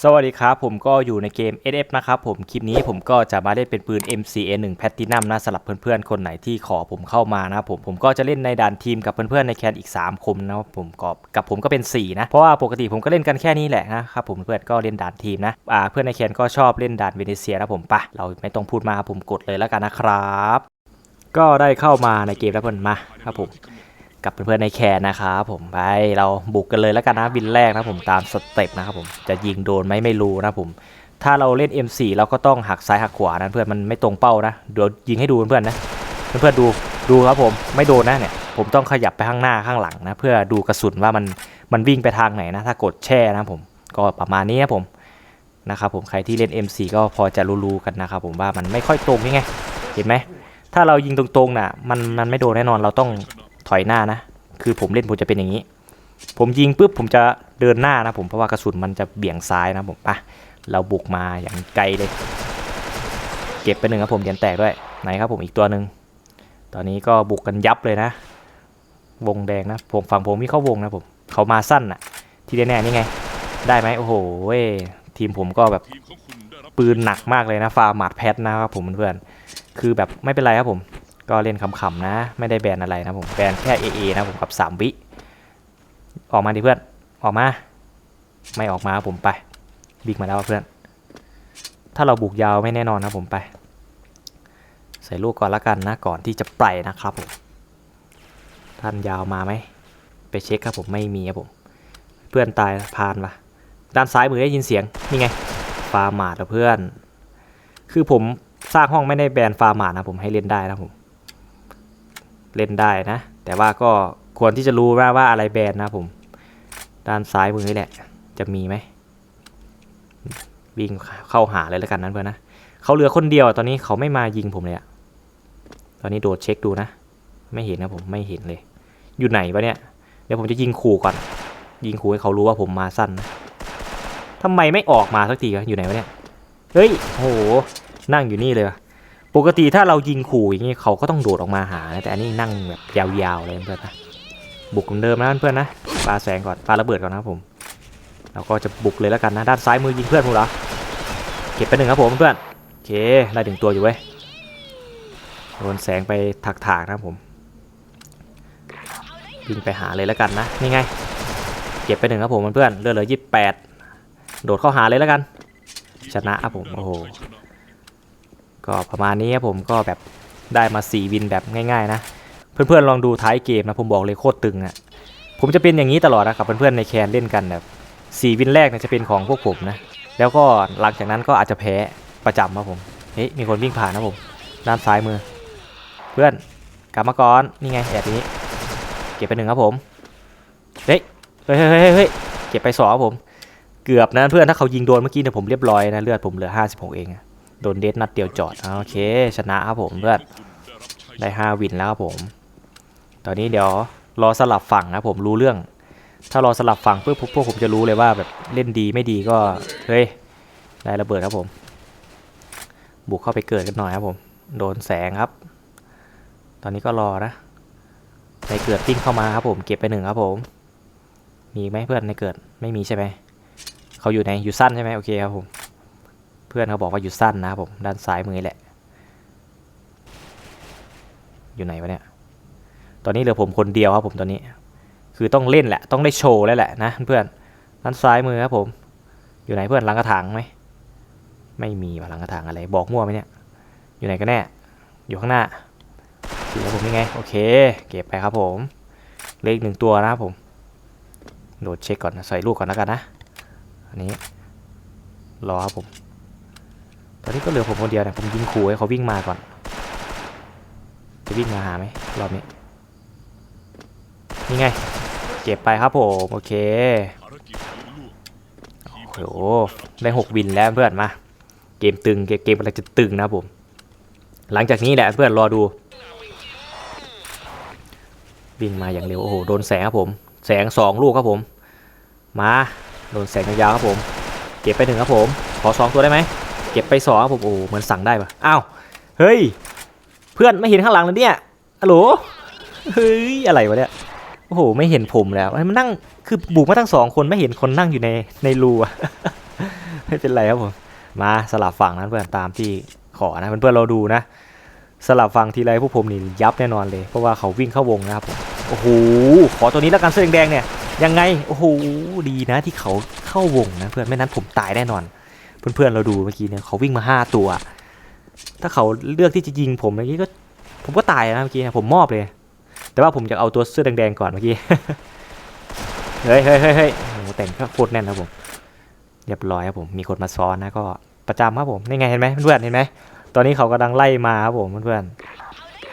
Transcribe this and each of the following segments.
สวัสดีครับผมก็อยู่ในเกม SF นะครับผมคลิปนี้ผมก็จะมาเล่นเป็นปืน MCA1 Platinum นะสำหรับเพื่อนๆ คนไหนที่ขอผมเข้ามานะผมผมก็จะเล่นในด่านทีมกับเพื่อนๆในแคนอีก 3คนนะผมก็กับผมก็เป็น 4 นะ เพราะว่าปกติผมก็เล่นกันแค่นี้แหละนะครับผมเพื่อนก็เล่นด่านทีมนะอ่าเพื่อนในแคนก็ชอบเล่นด่านเวเนเซียนะผมปะเราไม่ต้องพูดมาผมกดเลยแล้วกันนะครับ ก็ได้เข้ามาในเกมแล้วเพื่อนมาครับผม กับเพื่อนๆในแคนนะครับผมไปเราบุกกันเลยแล้วกันนะบินแรกนะผมตามสเต็ปนะครับผมจะยิงโดนไหมไม่รู้นะผมถ้าเราเล่น M4 เราก็ต้องหักซ้ายหักขวานะเพื่อนมันไม่ตรงเป้านะเดี๋ยวยิงให้ดูเพื่อนๆนะเพื่อนๆดูดูครับผมไม่โดนนะเนี่ยผมต้องขยับไปข้างหน้าข้างหลังนะเพื่อดูกระสุนว่ามันมันวิ่งไปทางไหนนะถ้ากดแช่นะผมก็ประมาณนี้นะผมนะครับผมใครที่เล่น M4 ก็พอจะรู้ๆกันนะครับผมว่ามันไม่ค่อยตรงยังไงเห็นไหมถ้าเรายิงตรงๆน่ะมันมันไม่โดนแน่นอนเราต้อง ถอยหน้านะ คือผมเล่นผมจะเป็นอย่างนี้ ผมยิงปุ๊บผมจะเดินหน้านะผมเพราะว่ากระสุนมันจะเบี่ยงซ้ายนะผมปะเราบุกมาอย่างไกลเลย เก็บไปหนึ่งครับผมเหรียญแตกด้วยไหนครับผมอีกตัวหนึ่งตอนนี้ก็บุกกันยับเลยนะ วงแดงนะผมฝั่งผมมีเข้าวงนะผมเขามาสั้นอะที่แน่ๆนี่ไง ได้ไหมโอ้โหเว้ยทีมผมก็แบบปืนหนักมากเลยนะฟาร์มาดแพทนะครับผมเพื่อนๆคือแบบไม่เป็นไรครับผม ก็เล่นขำๆนะ ไม่ได้แบนอะไรนะผมแบนแค่ AA นะผมกับ 3 วิ ออกมาดิเพื่อน ออกมา ไม่ออกมาผมไป บิ๊กมาแล้วเพื่อน ถ้าเราบุกยาวไม่แน่นอนนะผมไป ใส่ลูกก่อนละกันนะก่อนที่จะไปนะครับผมท่านยาวมาไหมไปเช็คครับผมไม่มีครับผม เพื่อนตายพานปะด้านซ้ายมือได้ยินเสียงนี่ไงฟาร์มาดเพื่อน คือผมสร้างห้องไม่ได้แบนฟาร์มาดนะผมให้เล่นได้นะผม เล่นได้นะ แต่ว่าก็ควรที่จะรู้ว่าว่าอะไรแบนนะผม ด้านซ้ายมือนี่แหละ จะมีไหมวิ่งเข้าหาเลยแล้วกันนั้นเพื่อนนะเขาเหลือคนเดียวตอนนี้เขาไม่มายิงผมเลยอะตอนนี้โดดเช็คดูนะ ไม่เห็นนะผมไม่เห็นเลย อยู่ไหนวะเนี่ย เดี๋ยวผมจะยิงขู่ก่อน ยิงขู่ให้เขารู้ว่าผมมาสั้นนะทำไมไม่ออกมาสักทีวะอยู่ไหนวะเนี่ย เฮ้ยโหนั่งอยู่นี่เลยวะ ปกติถ้าเรายิงขู่อย่างนี้เขาก็ต้องโดดออกมาหานะแต่อันนี้นั่งแบบยาวๆเลยเพื่อนนะบุกเหมือนเดิมนะเพื่อนนะปาแสงก่อนปาระเบิดก่อนนะผมเราก็จะบุกเลยแล้วกันนะด้านซ้ายมือยิงเพื่อนผมเหรอเก็บไปหนึ่งครับผมเพื่อนโอเคได้ถึงตัวอยู่เว้ยโดนแสงไปถักถากนะผมยิงไปหาเลยแล้วกันนะนี่ไงเก็บไปหนึ่งครับผมเพื่อนเลือดเหลือยี่สิบแปดโดดเข้าหาเลยแล้วกัน ชนะครับผมโอ้โห ก็ประมาณนี้ครับผมก็แบบได้มา 4 วินแบบง่ายๆนะ เพื่อนๆลองดูท้ายเกมนะผมบอกเลยโคตรตึงอะ่ะผมจะเป็นอย่างนี้ตลอดนะกับเพื่อนๆในแคนเล่นกันแบบ 4 วินแรกเนี่ยจะเป็นของพวกผมนะ แล้วก็หลังจากนั้นก็อาจจะแพ้ประจำครับผมเฮ้ยมีคนวิ่งผ่านนะผมด้านซ้ายมือ เพื่อนกลับมาก่อนนี่ไงแอบนี้ เก็บไปหนึ่งครับผมเฮ้ยเฮ้ยเฮ้ยเฮ้ยเฮ้ยเก็บไปสองครับผม เกือบนะเพื่อนถ้าเขายิงโดนเมื่อกี้เนี่ยผมเรียบร้อยนะเลือดผมเหลือ 56 เองอะ โดนเดสนัดเดียวจอดโอเค ชนะครับผมเพื่อนได้ 5 วินแล้วครับผม ตอนนี้เดี๋ยวรอสลับฝั่งนะผมรู้เรื่อง ถ้ารอสลับฝั่งเพื่อพวกผมจะรู้เลยว่าแบบเล่นดีไม่ดีก็ เฮ้ย ได้ระเบิดครับผม บุกเข้าไปเกิดกันหน่อยครับผม โดนแสงครับ ตอนนี้ก็รอนะในเกิดติ้งเข้ามาครับผม เก็บไปหนึ่งครับผม มีไหมเพื่อนในเกิดไม่มีใช่ไหม เขาอยู่ไหนอยู่สั้นใช่ไหมโอเคครับผม เพื่อนเขาบอกว่าอยู่สั้นนะครับผม ด้านซ้ายมือแหละ อยู่ไหนวะเนี่ย ตอนนี้เหลือผมคนเดียวครับผมตอนนี้ คือต้องเล่นแหละ ต้องได้โชว์แล้วแหละนะเพื่อน ด้านซ้ายมือครับผม อยู่ไหนเพื่อนหลังกระถางไหม ไม่มีว่ะหลังกระถางอะไร บอกมั่วไหมเนี่ย อยู่ไหนกันแน่ อยู่ข้างหน้าอยู่กับผมยังไง โอเค เก็บไปครับผม เลขหนึ่งตัวนะครับผมโดดเช็คก่อนนะ ใส่ลูกก่อนแล้วกันนะ อันนี้ รอครับผม ตอนนี้ก็เหลือผมคนเดียวนี่ผมยิงขู่ให้เขาวิ่งมาก่อน จะวิ่งมาหาไหมรอบนี้ นี่ไง เก็บไปครับผมโอเคโอ้โหได้หกวินแล้วเพื่อนมา เกมตึงเกมอะไรจะตึงนะผม หลังจากนี้แหละเพื่อนรอดู วิ่งมาอย่างเร็วโอ้โหโดนแสงครับผม แสงสองลูกครับผม มาโดนแสงยาวครับผม เก็บไปหนึ่งครับผม ขอสองตัวได้ไหม เก็บไปสองครับผมโอ้เหมือนสั่งได้ปะอ้าวเฮ้ยเพื่อนไม่เห็นข้างหลังเลยเนี่ยฮัลโหลเฮ้ยอะไรวะเนี่ยโอ้โหไม่เห็นผมแล้วมันนั่งคือบุกมาทั้งสองคนไม่เห็นคนนั่งอยู่ในในรูอะไม่เป็นไรครับผมมาสลับฝั่งนะเพื่อนตามที่ขอนะเพื่อนเราดูนะ สลับฝั่งทีไรพวกผมนี่ยับแน่นอนเลย เพราะว่าเขาวิ่งเข้าวงนะครับผมโอ้โหขอตัวนี้แล้วกันเสื้อแดงเนี่ยยังไงโอ้โหดีนะที่เขาเข้าวงนะเพื่อนไม่นั้นผมตายแน่นอน เพื่อนๆเราดูเมื่อกี้เนี่ยเขาวิ่งมาห้าตัว ถ้าเขาเลือกที่จะยิงผมเมื่อกี้ก็ผมก็ตายนะเมื่อกี้นะผมมอบเลย แต่ว่าผมจะเอาตัวเสื้อแดงๆก่อนเมื่อกี้เฮ้ยเฮ้ยเฮ้ยเฮ้ยโอ้แต่งก็โคตรแน่นครับผม เรียบร้อยครับผม มีคนมาซ้อนนะก็ประจำครับผม นี่ไงเห็นไหมเพื่อนเห็นไหม ตอนนี้เขากำลังไล่มาครับผมเพื่อน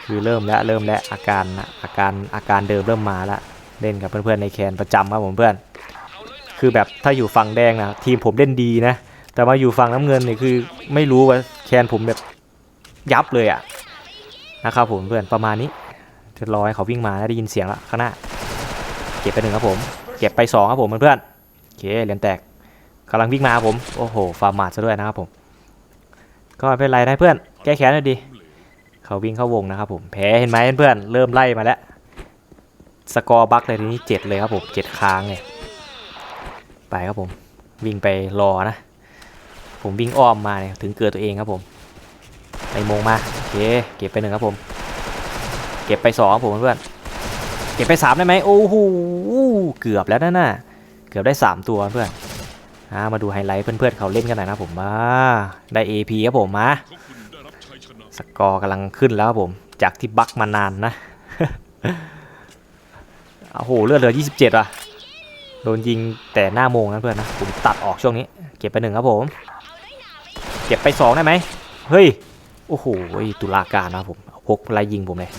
คือเริ่มแล้วเริ่มแล้วอาการนะอาการอาการเดิมเริ่มมาแล้วเล่นกับเพื่อนๆในแคนประจำครับผมเพื่อน คือแบบถ้าอยู่ฝั่งแดงนะทีมผมเล่นดีนะ แต่มาอยู่ฝั่งน้ำเงินนี่คือไม่รู้ว่าแคนผมแบบยับเลยอะนะครับผมเพื่อนประมาณนี้เรียบร้เขาวิ่งมาแล้วได้ยินเสียงแล้วข้างหน้า เก็บไปหนึ่งครับผม เก็บไปสองครับผมเพื่อนๆโอเคเหรียญแตกกำลังวิ่งมาผมโอ้โหฟาร์มมาดซะด้วยนะครับผม ก็ไม่เป็นไรนะเพื่อนแก้แค้นหน่อยดีเขาวิ่งเข้าวงนะครับผมแพ้เห็นไหมเพื่อนเริ่มไล่มาแล้วสกอร์บัคเลยทีนี้เจ็ดเลยครับผมเจ็ดค้างเลยไปครับผม วิ่งไปรอนะ ผมวิ่งอ้อมมาเนี่ยถึงเกิดตัวเองครับผมไปมงมาโอเคเก็บไปหนึ่งครับผม เก็บไปสองครับผมเพื่อนเก็บไปสามได้ไหมโอ้โหเกือบแล้วนะน่ะเกือบได้สามตัวเพื่อนอ่ามาดูไฮไลท์เพื่อนๆเขาเล่นกันหน่อยนะผมมาได้ AP ครับผมมาสกอร์กำลังขึ้นแล้วครับผม จากที่บักมานานนะโอ้โหเลือดเหลือ 27ว่ะโดนยิงแต่หน้าโมงนะเพื่อนนะผมตัดออกช่วงนี้ เก็บไปหนึ่งครับผม เก็บไปสองได้ไหมเฮ้ยโอ้โหตุลาการนะผมพกไล่ยิงผมเลย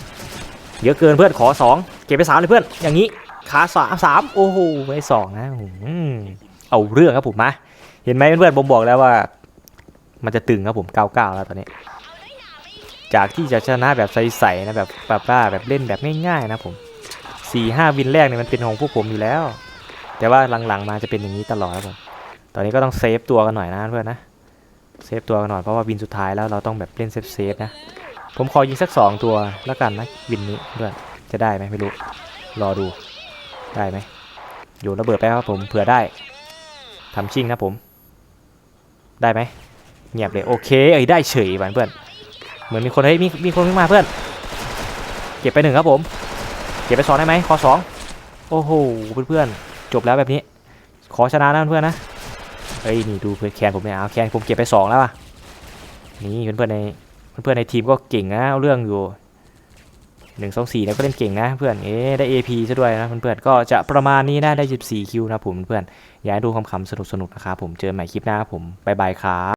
เยอะเกินเพื่อนขอสองเก็บไปสามเลยเพื่อนอย่างนี้ขาสามสามโอ้โหไม่สองนะอืมเอาเรื่องครับผมมาเห็นไหมเพื่อนผมบอกแล้วว่า มันจะตึงครับผม99แล้วตอนนี้ จากที่จะชนะแบบใสๆนะแบบแบบว่าแบบเล่นแบบง่ายๆนะผม4ี่ห้าวินแรกเนี่ยมันเป็นของพวกผมอยู่แล้ว แต่ว่าหลังๆมาจะเป็นอย่างนี้ตลอดครับผมตอนนี้ก็ต้องเซฟตัวกันหน่อยนะเพื่อนนะ เซฟตัวกันหน่อยเพราะว่าวินสุดท้ายแล้วเราต้องแบบเล่นเซฟเซฟนะ ผมขอยิงสัก 2 ตัวแล้วกันนะวินนี้เพื่อนจะได้ไหมไม่รู้ รอดูได้ไหมโยนระเบิดไปครับผมเผื่อได้ทำชิงนะผม ได้ไหมเงียบเลยโอเคเอ้ยได้เฉยหวานเพื่อนเหมือนมีคนเฮ้ยมีมีคนขึ้นมาเพื่อน เก็บไปหนึ่งครับผม เก็บไปสองได้ไหมขอสองโอ้โหเพื่อนๆจบแล้วแบบนี้ ขอชนะนะเพื่อนนะ เฮ้ยนี่ดูเพื่อนแคนผมเนี่ยเอาแคนผมเก็บไปสองแล้วอะนี่เพื่อนๆในเพื่อนๆในทีมก็เก่งนะเอาเรื่องอยู่หนึ่งสองสี่เนี่ยก็เล่นเก่งนะเพื่อนเอ๊ได้ AP ซะด้วยนะเพื่อนๆก็จะประมาณนี้นะได้ 14 คิวนะผมเพื่อนอยากดูคำๆสนุกๆนะครับผมเจอกันใหม่คลิปหน้าผมบ๊ายบายครับ